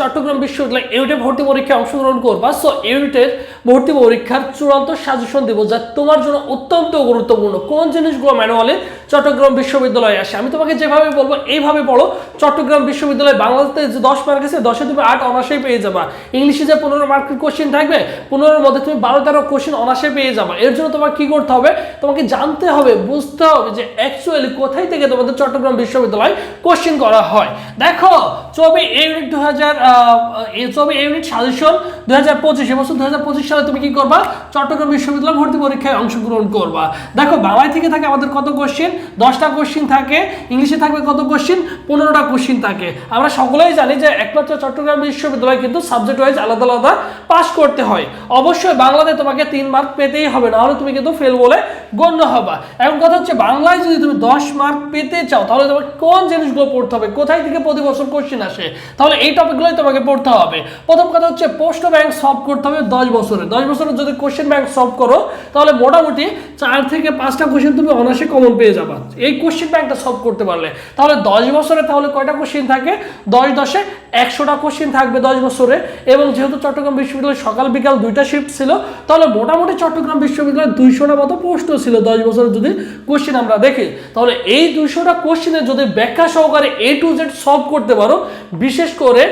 চট্টগ্রাম বিশ্ববিদ্যালয় ইউনিটে ভর্তি পরীক্ষায় অংশগ্রহণ করবা। সো ইউনিটের ভর্তি পরীক্ষার চূড়ান্ত সাজেশন দেবো যা তোমার জন্য অত্যন্ত গুরুত্বপূর্ণ কোন জিনিসগুলো ম্যানুয়ালে চট্টগ্রাম বিশ্ববিদ্যালয়ে আসে। আমি তোমাকে যেভাবে বলব, এইভাবে পড়ো। চট্টগ্রাম বিশ্ববিদ্যালয় বাংলাতে যে দশ মার্ক আছে, দশে তুমি আট অনার্সেই পেয়ে যাবা। ইংলিশে যে পনেরো মার্কের কোশ্চেন থাকবে, পনেরোর মধ্যে তুমি বারো তেরো কোশ্চেন অনার্সে পেয়ে যাবা। এর জন্য তোমাকে কি করতে হবে? তোমাকে জানতে হবে, বুঝতে হবে যে অ্যাকচুয়ালি কোথায় থেকে তোমাদের চট্টগ্রাম বিশ্ববিদ্যালয় কোশ্চেন করা হয়। দেখো চবে ইউনিট দু হাজার চবে ইউনিট সাজেশন দু হাজার পঁচিশ এবছর দু হাজার পঁচিশ সালে তুমি কি করবা? চট্টগ্রাম বিশ্ববিদ্যালয় ভর্তি পরীক্ষায় অংশগ্রহণ করবা। দেখো, বাংলায় থেকে থাকে আমাদের কত কোশ্চেন দশটা কোশ্চেন থাকে, ইংলিশে থাকবে কত কোশ্চেন পনেরোটা কোশ্চেন থাকে। আমরা সকলেই জানি যে একমাত্র চট্টগ্রাম বিশ্ববিদ্যালয় কিন্তু সাবজেক্ট ওয়াইজ আলাদা আলাদা পাস করতে হয়। অবশ্যই বাংলাতে তোমাকে তিন মার্ক পেতেই হবে, নাহলে তুমি কিন্তু ফেল বলে গণ্য হবা। এখন কথা হচ্ছে, বাংলায় যদি তুমি দশ মার্ক পেতে চাও, তাহলে তোমাকে কোন জিনিসগুলো পড়তে হবে? কোথায় থেকে প্রতি বছর কোশ্চেন আসে? তাহলে এই টপিকগুলোই তোমাকে পড়তে হবে। প্রথম কথা হচ্ছে পোস্ট ব্যাংক সলভ করতে হবে দশ বছরে। দশ বছরে যদি কোশ্চেন ব্যাংক সলভ করো, তাহলে মোটামুটি চার থেকে পাঁচটা কোশ্চেন তুমি অনায়াসে কমন পেয়ে যাবা এই কোশ্চেন ব্যাংকটা সলভ করতে পারলে। তাহলে দশ বছরে তাহলে কয়টা কোশ্চেন থাকে? দশ দশে একশোটা কোশ্চেন থাকবে দশ বছরে। এবং যেহেতু চট্টগ্রাম বিশ্ববিদ্যালয় সকাল বিকাল দুইটা শিফট ছিল, তাহলে মোটামুটি চট্টগ্রাম বিশ্ববিদ্যালয় দুইশোটা মতো পোস্ট ছিল দশ বছরে যদি কোশ্চেন আমরা দেখি। তাহলে এই দুইশোটা কোশ্চেনে যদি ব্যাখ্যা সহকারে এ টু জেড সলভ করতে পারো, বিশেষ করে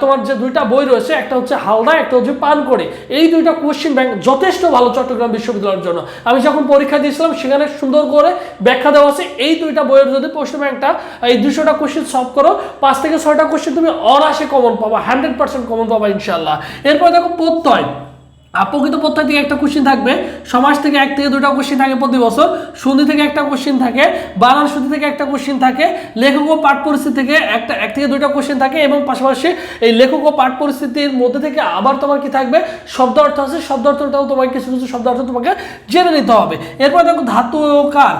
তোমার যে দুইটা বই রয়েছে, একটা হচ্ছে হালদা একটা হচ্ছে পান করে এই দুইটা কোশ্চেন ব্যাংক যথেষ্ট ভালো চট্টগ্রাম বিশ্ববিদ্যালয়ের জন্য। আমি যখন পরীক্ষা দিয়েছিলাম, সেখানে সুন্দর করে ব্যাখ্যা দেওয়া আছে, এই দুইটা বইয়ের যদি প্রশ্ন ব্যাংকটা, এই দুশোটা কোশ্চেন সলভ করো, পাঁচ থেকে ছয়টা কোশ্চেন তুমি অরাশে কমন পাবা হান্ড্রেড পার্সেন্ট কমন পাবা ইনশাল্লাহ এরপর দেখো প্রত্যয়। আর প্রকৃত প্রত্যয় থেকে একটা কোশ্চেন থাকবে, সমাজ থেকে এক থেকে দুটা কোশ্চেন থাকে প্রতি বছর, সন্ধি থেকে একটা কোশ্চেন থাকে বানান সন্ধি থেকে একটা কোশ্চেন থাকে, লেখক ও পাঠ পরিস্থিতি থেকে একটা, এক থেকে দুইটা কোশ্চেন থাকে এবং পাশাপাশি এই লেখক ও পাঠ পরিস্থিতির মধ্যে থেকে আবার তোমার কি থাকবে? শব্দ অর্থ আছে, শব্দ অর্থটাও তোমাকে কিছু কিছু শব্দ অর্থ তোমাকে জেনে নিতে হবে। এরপর দেখো ধাতু ও কার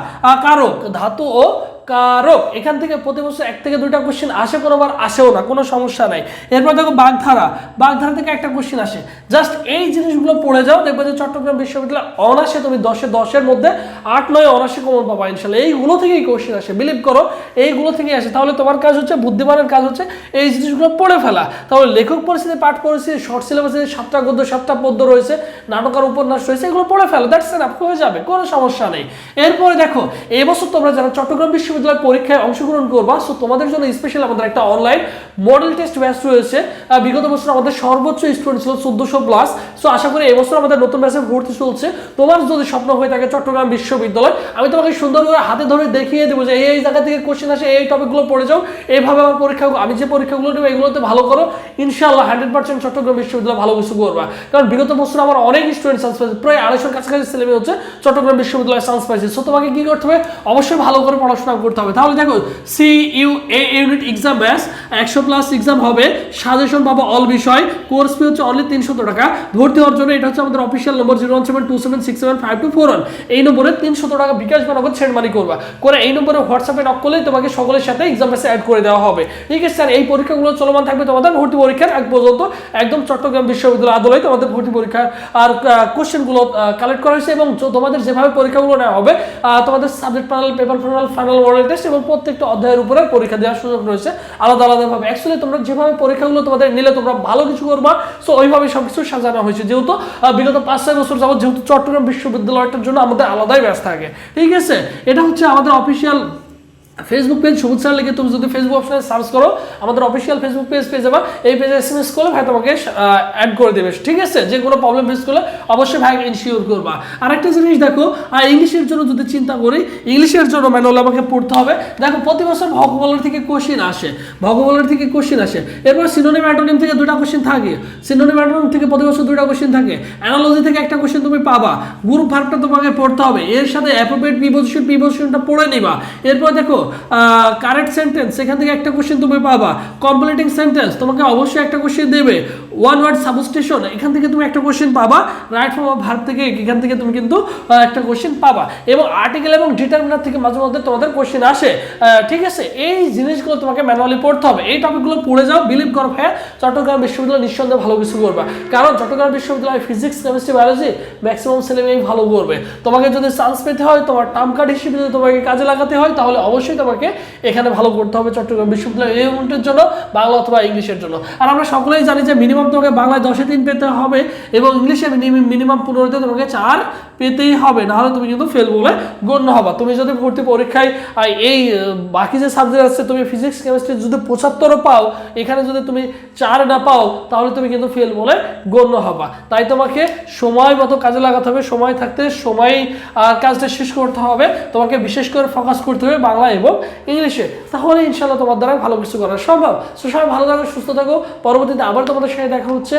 কারক, ধাতু ও কারক। এখান থেকে প্রতি বছর এক থেকে দুইটা কোশ্চেন আসে কোনোবার আসেও না, কোনো সমস্যা নাই। এরপর দেখো বাগধারা। বাগধারা থেকে একটা কোশ্চেন আসে। জাস্ট এই জিনিসগুলো পড়ে যাও, দেখবে যে চট্টগ্রাম বিশ্ববিদ্যালয় অনাসে তুমি দশে, দশের মধ্যে আট, নয় অনাসে কমন পাবা ইনশাল্লাহ। এইগুলো থেকেই কোশ্চেন আসে বিলিভ করো, এইগুলো থেকেই আসে। তাহলে তোমার কাজ হচ্ছে, বুদ্ধিমানের কাজ হচ্ছে এই জিনিসগুলো পড়ে ফেলা। তাহলে লেখক পরিস্থিতি, পাঠ পরিস্থিতি শর্ট সিলেবাসে সাতটা গদ্য, সাতটা পদ্য রয়েছে নাটক আর উপন্যাস রয়েছে, এগুলো পড়ে ফেলো দ্যাটস এনাফ হয়ে যাবে, কোনো সমস্যা নেই। এরপরে দেখো এই বছর তোমরা যারা চট্টগ্রাম বিশ্ববিদ্যালয় পরীক্ষায় অংশগ্রহণ করবা। সো তোমাদের জন্য স্পেশাল আমাদের একটা অনলাইন মডেল টেস্ট ব্যাচ রয়েছে। বিগত বছর আমাদের সর্বোচ্চ স্টুডেন্ট ছিল চোদ্দশো প্লাস সো আশা করি এবছর আমাদের নতুন ব্যাচে ভর্তি চলছে। তোমার যদি স্বপ্ন হয়ে থাকে চট্টগ্রাম বিশ্ববিদ্যালয়, আমি তোমাকে সুন্দর করে হাতে ধরে দেখিয়ে দেবো যে এই জায়গা থেকে কোশ্চেন আসে, এই টপিকগুলো পড়ে যাও। এইভাবে আমার পরীক্ষা, আমি যে পরীক্ষাগুলো নেব এগুলোতে ভালো করো। ইনশাআল্লাহ হান্ড্রেড পার্সেন্ট চট্টগ্রাম বিশ্ববিদ্যালয় ভালো কিছু করবা। কারণ বিগত বছর আমার অনেক স্টুডেন্ট চান্স পাইছে, প্রায় আড়াইশোর কাছাকাছি ছেলেমেয়ে হচ্ছে চট্টগ্রাম বিশ্ববিদ্যালয়ে চান্স পাইছে। সো তোমাকে কি করতে হবে? অবশ্যই ভালো করে পড়াশোনা করতে হবে। তাহলে দেখো C U A unit exam ব্যাস, একশো প্লাস এক্সাম হবে। সাজেশন পাবো অল বিষয়। কোর্স ফি হচ্ছে অনলি তিনশো টাকা। ভর্তি হওয়ার জন্য এটা হচ্ছে আমাদের official number zero one seven two seven six seven five two four one এই নম্বরে তিনশো টাকা বিকাশ বা নগদ সেন্ড করবা। করে এই নম্বরে হোয়াটসঅ্যাপে নক করলেই তোমাকে সকলের সাথে এক্সাম ব্যাসে অ্যাড করে দেওয়া হবে। ঠিক আছে স্যার এই পরীক্ষাগুলো চলমান থাকবে তোমাদের ভর্তি পরীক্ষার এক পর্যন্ত। একদম চট্টগ্রাম বিশ্ববিদ্যালয় আদলে তোমাদের ভর্তি পরীক্ষার আর কোশ্চেনগুলো কালেক্ট করা হয়েছে এবং তোমাদের যেভাবে পরীক্ষাগুলো নেওয়া হবে তোমাদের subject panel paper panel final model test এবং প্রত্যেকটা অধ্যায়ের উপরে পরীক্ষা দেওয়ার সুযোগ রয়েছে। আলাদা আলাদাভাবে। অ্যাকচুয়ালি তোমরা যেভাবে পরীক্ষাগুলো তোমাদের নিলে তোমরা ভালো কিছু করবা। সো ওইভাবে সব কিছু সাজানো হয়েছে। যেহেতু বিগত পাঁচ, ছয় বছর যাবত যেহেতু চট্টগ্রাম বিশ্ববিদ্যালয়টার জন্য আমাদের আলাদাই ব্যস্ত থাকে। ঠিক আছে? এটা হচ্ছে আমাদের official Facebook page Sabuj sir লিখে তুমি যদি ফেসবুক অপশনে সার্চ করো, আমাদের অফিসিয়াল ফেসবুক পেজ পেয়ে যাবা। এই পেজে এস এম এস করলে ভাই তোমাকে অ্যাড করে দেবে। ঠিক আছে? যে কোনো প্রবলেম ফেস করলে অবশ্যই ভাই ইনশিওর করবা। আরেকটা জিনিস দেখো আর ইংলিশের জন্য যদি চিন্তা করি, ইংলিশের জন্য ম্যানুয়াল আমাকে পড়তে হবে। দেখো, প্রতি বছর ভগবলের থেকে কোশ্চিন আসে। ভগবলের থেকে কোশ্চিন আসে। এরপর সিনোনিম অ্যাটোনিম থেকে দুটা কোশ্চিন থাকে। সিনোনিম অ্যাটোনিম থেকে প্রতি বছর দুটা কোশ্চিন থাকে। অ্যানালজি থেকে একটা কোশ্চিন তুমি পাবা। গ্রুপ ভার্বটা তোমাকে পড়তে হবে। এর সাথে অ্যাপ্রোপ্রিয়েট প্রিপোজিশন প্রিপোজিশনটা পড়ে নিবা। এরপর দেখো কারেক্ট সেন্টেন্স সেখান থেকে একটা কোশ্চেন তুমি পাবা। কমপ্লিটিং সেন্টেন্স তোমাকে অবশ্যই একটা কোশ্চেন দেবে। ওয়ান ওয়ার্ড সাবস্টেশন এখান থেকে তুমি একটা কোশ্চেন পাবা। রাইট ফর্ম অফ থেকে, এখান থেকে তুমি কিন্তু একটা কোশ্চেন পাবা। এবং আর্টিকেল এবং ডিটারমিনার থেকে মাঝে মধ্যে তোমাদের কোশ্চেন আসে। ঠিক আছে? এই জিনিসগুলো তোমাকে ম্যানুয়ালি পড়তে হবে। এই টপিকগুলো পড়ে যাও। বিলিভ করো হ্যাঁ চট্টগ্রাম বিশ্ববিদ্যালয় নিঃসন্দেহে ভালো কিছু করবে। কারণ চট্টগ্রাম বিশ্ববিদ্যালয় ফিজিক্স কেমিস্ট্রি বায়োলজি ম্যাক্সিমাম ছেলেমেয়েই ভালো করবে। তোমাকে যদি চান্স পেতে হয়, তোমার টার্ম কার্ড হিসেবে যদি তোমাকে কাজে লাগাতে হয়, তাহলে অবশ্যই অবশ্যই তোমাকে এখানে ভালো করতে হবে চট্টগ্রাম বিশ্ববিদ্যালয় এই ইউনিটের জন্য, বাংলা অথবা ইংলিশের জন্য। আর আমরা সকলেই জানি যে মিনিমাম তোমাকে বাংলায় দশে তিন পেতে হবে এবং ইংলিশে মিনিমাম পনেরোতে তোমাকে চার পেতেই হবে, নাহলে তুমি কিন্তু ফেল বলে গণ্য হবা। তুমি যদি ভর্তি পরীক্ষায় এই বাকি যে সাবজেক্ট আছে, তুমি ফিজিক্স কেমিস্ট্রি যদি পঁচাত্তরও পাও, এখানে যদি তুমি চার না পাও, তাহলে তুমি কিন্তু ফেল বলে গণ্য হবা। তাই তোমাকে সময় মতো কাজে লাগাতে হবে, সময় থাকতে সময় কাজটা শেষ করতে হবে। তোমাকে বিশেষ করে ফোকাস করতে হবে বাংলা এবং ইংলিশে। তাহলে ইনশাল্লাহ তোমার দ্বারা ভালো কিছু করা সম্ভব। সো সবাই ভালো থাকো, সুস্থ থাকো। পরবর্তীতে আবার তোমাদের সাথে দেখা হচ্ছে।